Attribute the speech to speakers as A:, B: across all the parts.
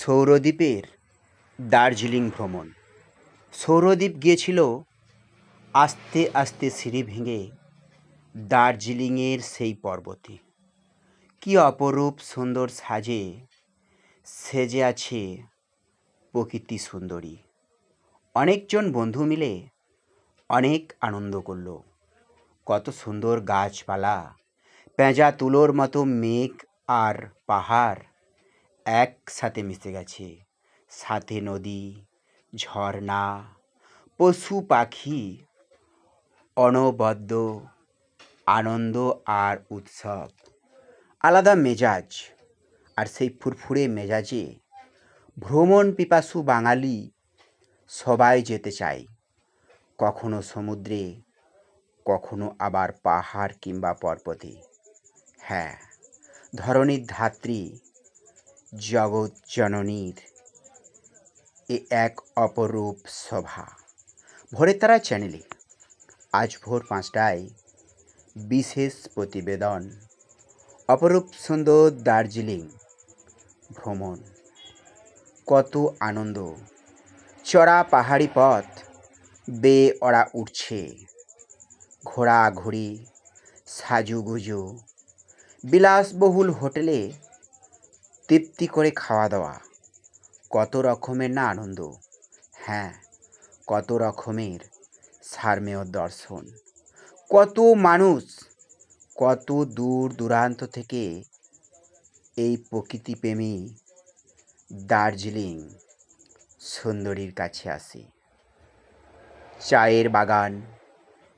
A: সৌরদ্বীপের দার্জিলিং ভ্রমণ। সৌরদ্বীপ গিয়েছিল আস্তে আস্তে সিঁড়ি ভেঙে দার্জিলিংয়ের সেই পর্বতে। কী অপরূপ সুন্দর সাজে সেজে আছে প্রকৃতি সুন্দরী। অনেকজন বন্ধু মিলে অনেক আনন্দ করল। কত সুন্দর গাছপালা, পেঁজা তুলোর মতো মেঘ আর পাহাড়। একসাথে মিশে গেছে। সাথে নদী, ঝর্ণা, পশু পাখি, অনবদ্য আনন্দ আর উৎসব। আলাদা মেজাজ, আর সেই ফুরফুরে মেজাজে ভ্রমণ পিপাসু বাঙালি সবাই যেতে চায়। কখনো সমুদ্রে, কখনো আবার পাহাড় কিংবা পর্বতে। হ্যাঁ ধরণীর ধাত্রী জগৎ জননীর এ এক অপরূপ শোভা ভোরের তারা চ্যানেলে আজ ভোর পাঁচটায় বিশেষ প্রতিবেদন। অপরূপ সুন্দর দার্জিলিং ভ্রমণ। কত আনন্দ। চড়া পাহাড়ি পথ বেয়ে ওরা উঠছে ঘোরাঘুরি, সাজুগুজু, বিলাসবহুল হোটেলে তৃপ্তি করে খাওয়া দাওয়া। কত রকমের না আনন্দ। হ্যাঁ কত রকমের সারমেয় দর্শন। কত মানুষ, কত দূর দূরান্ত থেকে এই প্রকৃতিপ্রেমী দার্জিলিং সুন্দরীর কাছে আসে। চায়ের বাগান,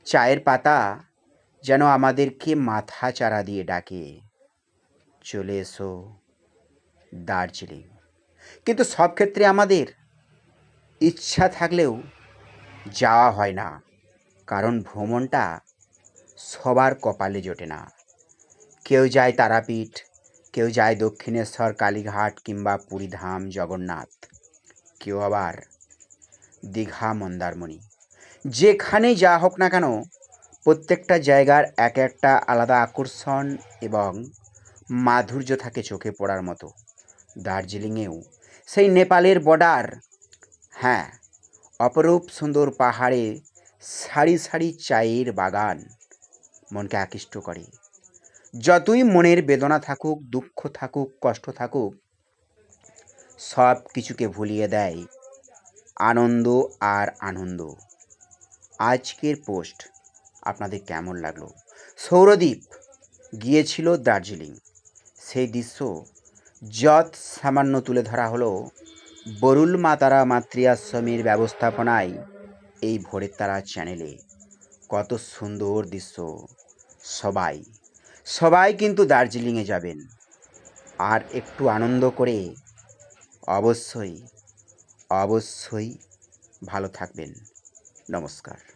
A: চায়ের পাতা যেন আমাদেরকে মাথা চারা দিয়ে ডাকে। চলে এসো দার্জিলিং। কিন্তু সব ক্ষেত্রে আমাদের ইচ্ছা থাকলেও যাওয়া হয় না, কারণ ভ্রমণটা সবার কপালে জোটে না। কেউ যায় তারাপীঠ, কেউ যায় দক্ষিণেশ্বর, কালীঘাট কিংবা পুরীধাম জগন্নাথ, কেউ আবার দীঘা, মন্দারমণি। যেখানে যা হোক না কেন, প্রত্যেকটা জায়গার এক একটা আলাদা আকর্ষণ এবং মাধুর্য থাকে চোখে পড়ার মতো। দার্জিলিংয়েও। সেই নেপালের বর্ডার হ্যাঁ অপরূপ সুন্দর পাহাড়ে সারি সারি চায়ের বাগান মনকে আকৃষ্ট করে। যতই মনের বেদনা থাকুক, দুঃখ থাকুক, কষ্ট থাকুক, সব কিছুকে ভুলিয়ে দেয় আনন্দ আর আনন্দ। আজকের পোস্ট আপনাদের কেমন লাগল? সৌরদ্বীপ গিয়েছিল দার্জিলিং। সেই দৃশ্য যত সামান্য তুলে ধরা হলো, বরুল মাতারা মাতৃ আশ্রমের ব্যবস্থাপনায় এই ভোরের তারা চ্যানেলে। কত সুন্দর দৃশ্য। সবাই সবাই কিন্তু দার্জিলিংয়ে যাবেন। আর একটু আনন্দ করে অবশ্যই অবশ্যই ভালো থাকবেন। নমস্কার।